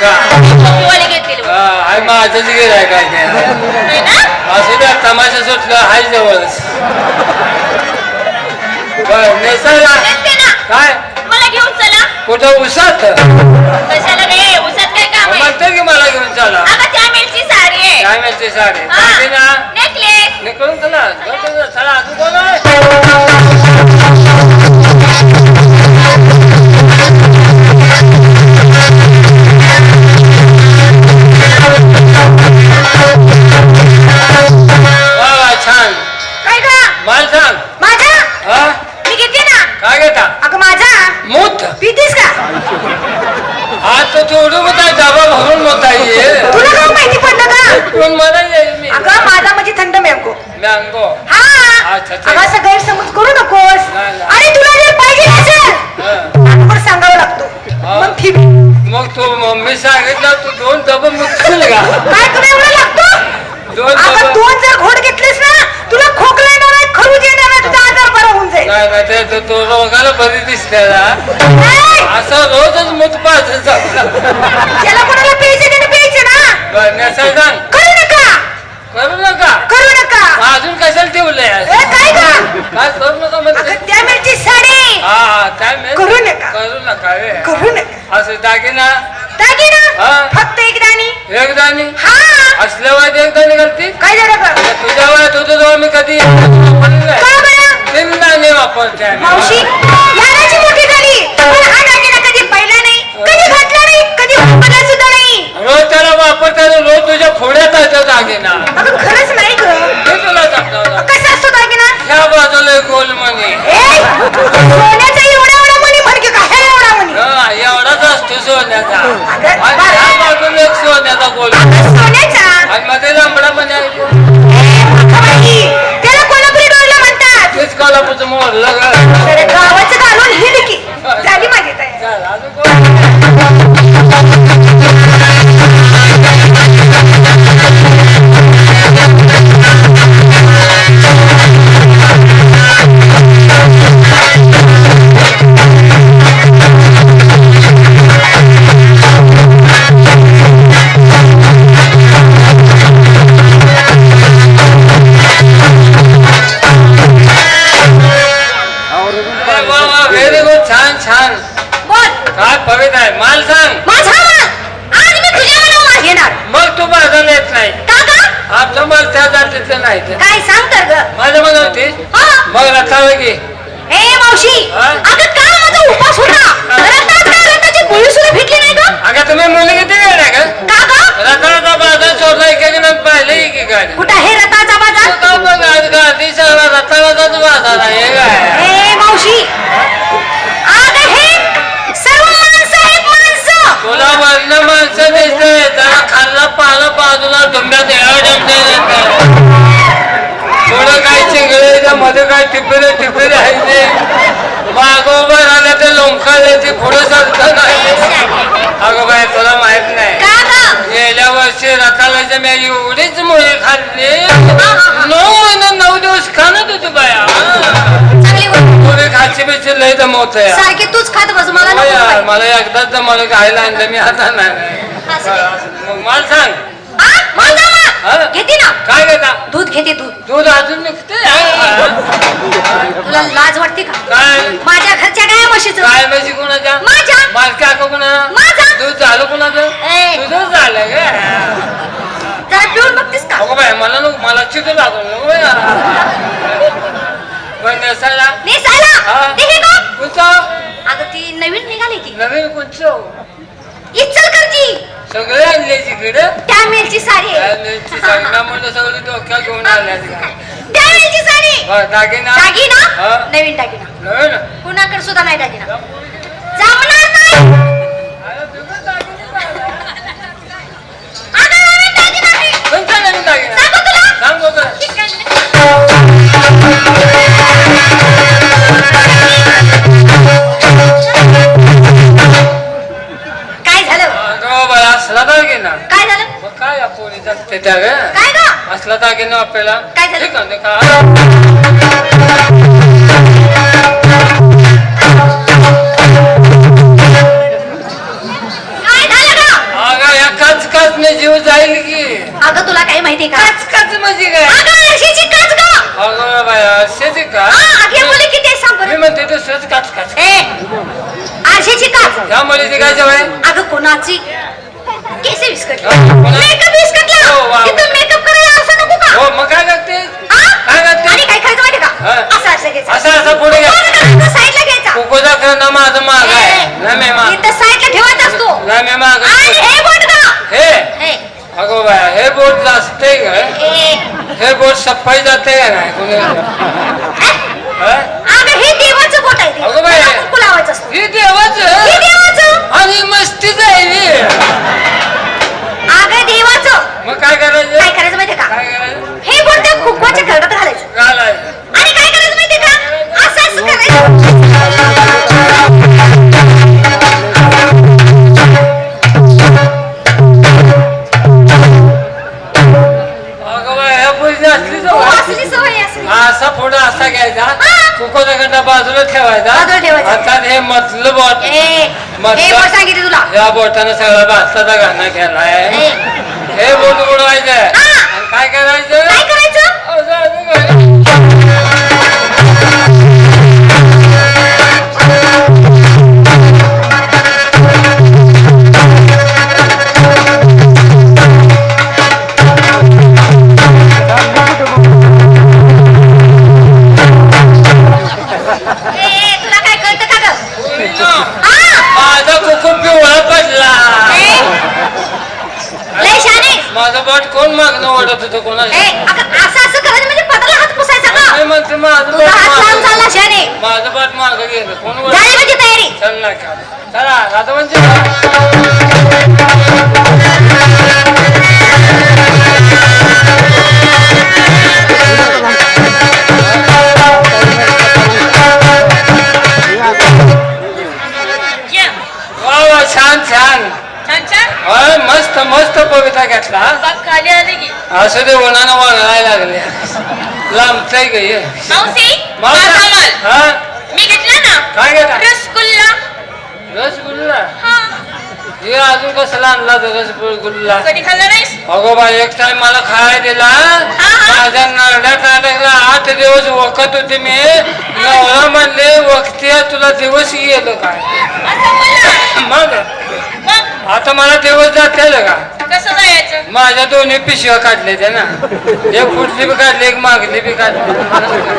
टोपीवाले घेतील. हा, आहे माझंच गिराय काय ते नाही ना? असू द्या तमाशा सुटलं हाय जवळच. बर नेसायला. नसते ना. काय? मला घेऊन चला. कुठं उसात? कशाला रे? उसात काय काम आहे? म्हणतो की मला घेऊन चला. अगं त्या मेलची साडी आहे. काय म्हणते साडे. हा, माल सांग. माझा? हा? मी घेते ना. काय घेता? अगं माझा? मूत. पितीस का? आज तो थोडं मग डबा भरून होता ये तुला काय माहिती पडलं का? कोण मला येईल मी? अगं माझा म्हणजे थंड मॅंगो. मँगो. हा. अच्छा, अच्छा. अगं असं गैरसमज करू नकोस. नाही, नाही. आणि तुला जर पाहिजे असेल हा. आपण सांगावं लागतो. हा. मग ठीक. मग तू मम्मी सांगितलं तू दोन डबा मुक्तील का? काय तुला एवढं लागतो? दोन अगं डबा दोन जर घोट घेतलेस ना तुला खोकला येणार आहे खरूज येणार आहे तुझा आजार बरा होऊन जाईल नाही नाही ते तो- तो रोगाला बरी दिसते ना. नाही, असं रोजच मूत पाहत ज्याला कोणाला प्यायचं त्याने प्यायचं ना? नेसाय सांग. करू नका. करू नका. करू नका. मग अजून कशाला ठेवलंय ए, काय का काय करू नका म्हणते. अगं त्या मेलची साडी. हा हा काय माहीत? करू नका. करू नका रे करू नका. असं दागिना तेच कोल्हापूरचं हा मग रथावे की? ए मावशी हा? अगं काल माझा उपास होता? रथात काय रथाची गोळी सुद्धा भेटली नाही ग? अगं तुम्ही मुली किती का का ग? रथाचा बाजार शोधला एकेकीनं पाहिले की गाडी. कुठं आहे रथाचा बाजार? का बघ आज गाडी सगळा रथाचाच बाजार आहे हे काय? ए मावशी अगं हे सर्व माणसं आहेत माणसं. तुला वर्ण माणसं दिसते जरा खाल्ला पाला बाजूला डोंब्यात एवढं थोडं काय चिंगळे त्या मध्ये काय टिपेरे टिपेरे आहे ते मागोबर आल्या ते लोंकाळले ते पुढे सरतं नाही अगं बाय तुला माहीत नाही का ग वर्षी रथाला मी एवढीच मुळे खाल्ली नऊ महिने नऊ दिवस खाणं होती बाया चांगली गोष्ट. खायची लय सारखी तूच खात बस मला नको बाई. मला एकदाच दमवलं खायला आणलं मी आता नाही. असं दे. मग मला सांग. आ, माझा हा? मा. घेते ना. काय घेता? दूध घेते दूध. दूध अजून निघते तुला लाज वाटते का? काय? माझ्या घरच्या काय म्हशीचं. काय माहिती कोणाच्या? माझ्या. मालकी कोणा माझा. दूध झालं कोणाचं? ए. तुझं झालं ग जरा पिऊन बघतीस का अगो बाय मला चित्र नेसायला नेसायला. ते हे का कोणचं अगं ती नवीन निघाली की. नवीन करची सगळे आणले तिकडे? त्या मेलची साडी. म्हणलं सगळी डोक्यात घेऊन आल्या साडी. दागिना? दागिना. नवीन दागिना. नवीन? कुणाकडे सुद्धा नाही दागिना. काय झालं? असला तर घे ना. काय झालं? काय पोरी जाते त्या ग. आपल्याला. काय झालं? ठीक अगं या कच कचने जीव जाईल की. अगं तुला काही माहिती आहे का? कच कच म्हणजे काय? अगं अशीची बाया शेती का? त्यामुळे ते काय जवळ अगं कोणाची केस हा, कोणा- मेकअप विस्कटला वा, वा. तिथं मेकअप करायला असं नको का? मग काय करते? काय करते? आणि काय? करायचं माहिती का. असं असं घ्यायचं असं असं पुढे घ्या कोण करायचं? साईडला घ्यायचा कुकोचा करणं माझं माग आहे नाही मी माग इथं साईडला ठेवायचा असतो नाही मी माग आणि बोट का? हे। अगो बाया हे बोट का हे। सफाई जाते का। नाही कोणी? अगं हे देवाचं बोट आहे. अगं असतं हे। देवाचं आणि मस्तीच आहे हे. अगं देवाचं. मग काय करायचं? काय करायचं माहितीये का? काय करायचं? हे त्या कुंकवाच्या खरडात घालायचं. घालायचं. बोटानं सगळा भाताचा गाणं केलाय हे बोट उडवायचं हा. आणि काय करायचं? ए, लय शाने. माझं बोट कोण मागणं ओढत होतं कोणाला ए अगं असं असं करायचं म्हणजे पत्राला हात पुसायचा का? म्हणते माझं तुझा बोट हात लावून मागं- चालला शाने. माझं बोट मागं गेलं. कोण? झाली माझी तयारी. चल ना चला. आता म्हणजे ग हे. मावशी माझा माल हा? मी घेतला ना? काय घेता रसगुल्ला. रसगुल्ला? हा. हे अजून कसला आणला तो रसगुल्ला? कधी खाल्ला नाहीस? अगो बाई एक टाइम मला खायला दिला हा. माझ्या नरड्यात अडकला आठ दिवस वखत होते मी. नवरा म्हणले वक्ती तुला दिवस गेलो काय? मग? आता मला दिवस जाते का कसं जायचं? माझ्या दोन्ही पिशव्या काढले ते ना. एक फुटली बी काढली एक मागली बी काढली.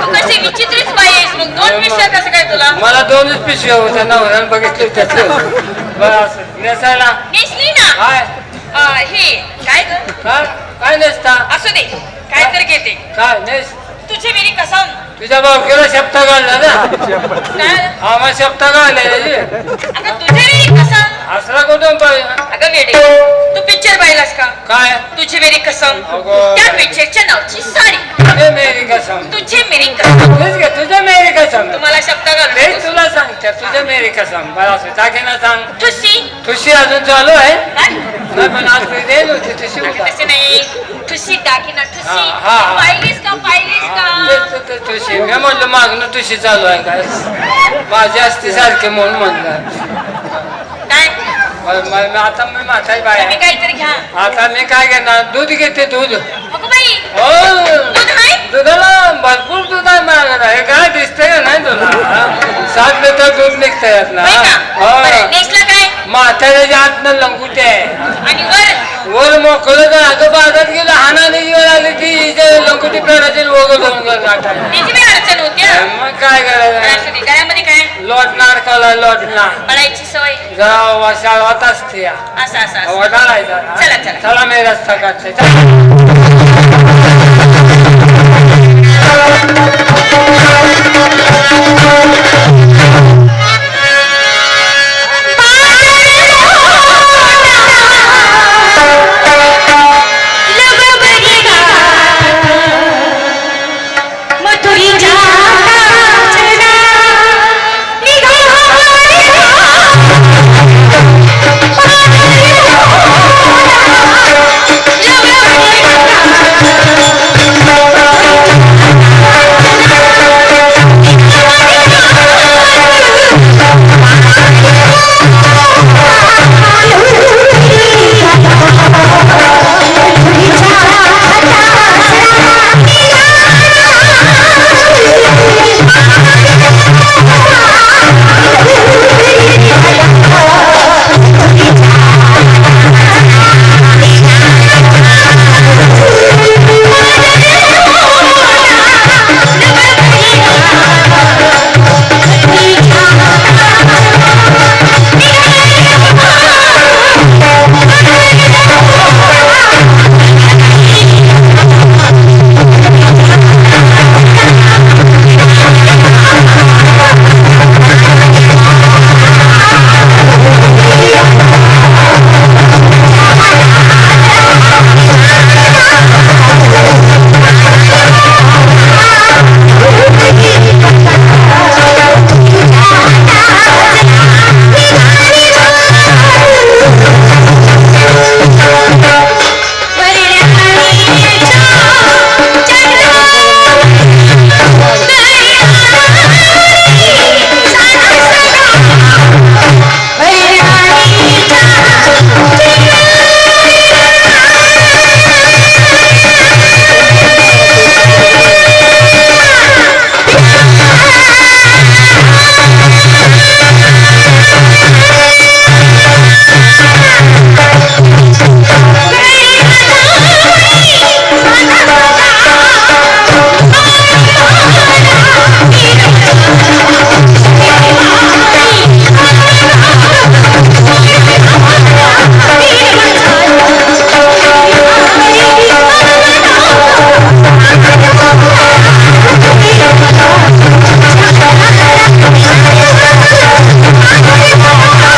तू कशी विचित्रीच बाई आहेस मग. दोन पिशव्या कसं काय तुला? मला दोनच पिशव्या होत्या नवऱ्यानं बघितले त्याचं बरं असं. नेसायला. नेसली ना? काय आ, हे काय ग? काय? काय नेसता? असू दे. काय? तर घेते. काय? नेस. तुझे मेरी कसम. तुझ्या बाबकीला शब्द काढला ना. काय? हा मग शब्द काढले अगं तुझे असला कुठून पाहिजे? अगं वेडे. का काय? तुझी मेरी कसम अगं. त्या पिक्चरच्या नावची साडी तुझे मेरी कसम तुझे मेरी कसम तेच घे तुझे मेरी कसम तुम्हाला शब्द ते तुला सांगते तुझे मेरी कसम बरं असं टाकेना सांग तुझी अजून चालू आहे काय? नाही पण आज देईल होती होता तसे नाही ठुसी हा, हा, हा. पाहिलीस का पाहिलीस का तुझी मी म्हणलं मागणं तुझी चालू आहे काय माझी असती सारखे म्हणून म्हणलं आता मी म्हातारी बाय तुम्ही काहीतरी घ्या. आता मी काय घेणार? दूध घेते दूध. अगं बाई हो. दूध आहे? दुधाला भरपूर दूध आहे माझ्याकडे. हे काय दिसतंय का नाही तुला? हा? सात लिटर दूध निघतंय यातनं, होय का? हा. बरं, हो. नेसला काय? म्हाताऱ्याच्या आतनं लंगुटे आहे. आणि वर मोकळं आता बाजारात गेलं हानाने वेळ आली ती इथे लंगुटी पेरायची वगैरे. त्याची बी अडचण होती हा. मग काय करायचं असू दे. गळ्यामध्ये काय लोटणार कला लोटणार पळायची सवय जरा शाळात असते असं असं असं वडाळायचा चला, चला. चला मी रस्ता काढते चला.